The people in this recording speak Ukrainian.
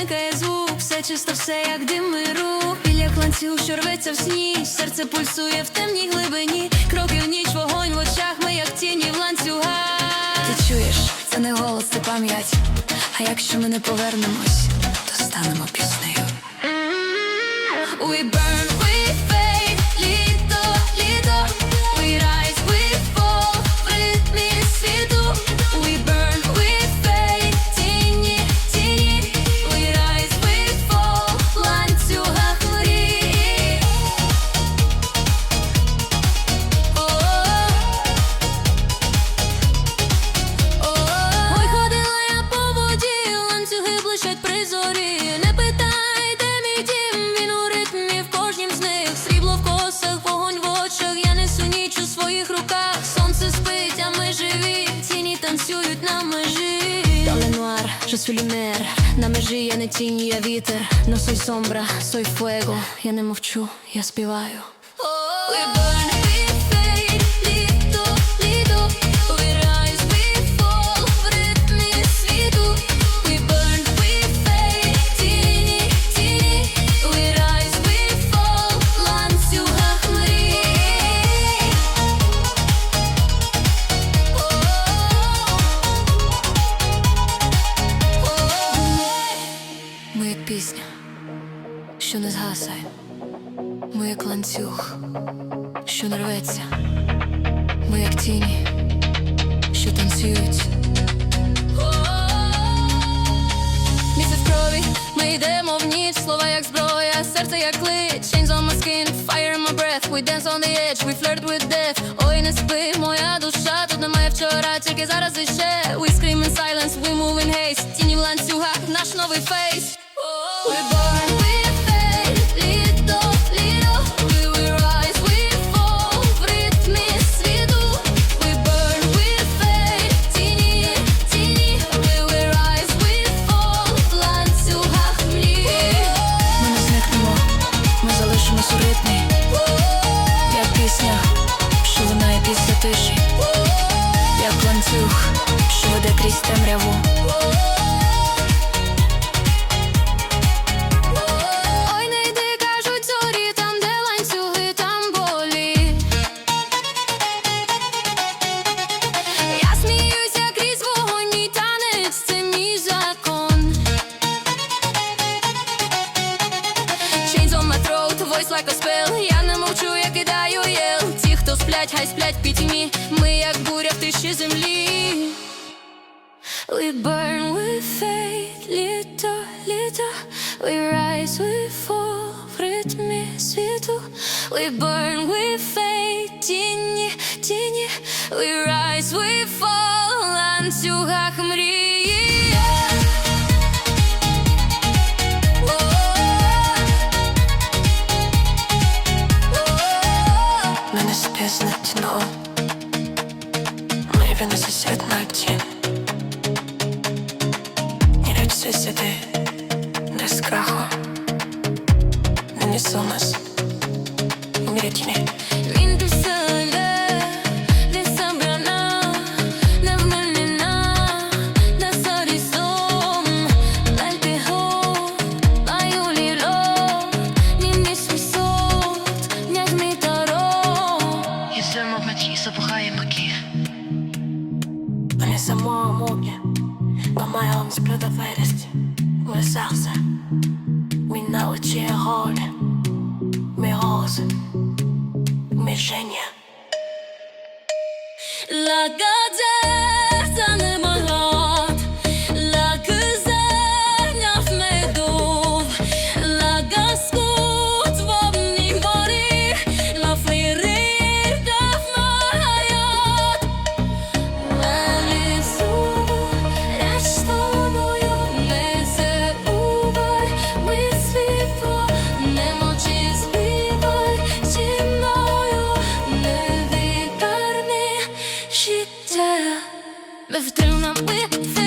зникає звук, все чисто, все як дим рух Біля ланцюг, що рветься в сні, серце пульсує в темній глибині, кроки в ніч, вогонь в очах, ми як тіні в ланцюгах. Ти чуєш, це не голос, це пам'ять. А якщо ми не повернемось, то станемо піснею. We burn, we lumière На межі я не тінь, я вітер. Но сой сомбра, сой fuego Я не мовчу, я співаю що не згасає, ми як ланцюг, що не рветься, ми як тіні, що танцюють. Місяць крові, ми йдемо в ніч, слова як зброя, серце як клич Chains on my skin, fire in my breath. We dance on the edge, we flirt with death. Ой, не спи, моя душа, тут немає вчора, тільки зараз іще темряву Ой, не йди, кажуть зорі, там, де ланцюги, там болі. Я сміюся крізь вогонь, мій це мій закон. Я не мовчу, я кидаю єл. Ті, хто сплять, хай сплять пітьмі. Ми як буря в тиші землі We burn, we fade, літо, літо We rise, we fall, в ритмі світу We burn, we fade, тіні, тіні We rise, we fall, в ланцюгах мрії Мене спізнить дно Ми винесеться на тінь І все сюди Не з краху. Не несомось Мірятіні Моє серце Мій на очі голі Мій голос Мій ження La gadetta життя би ти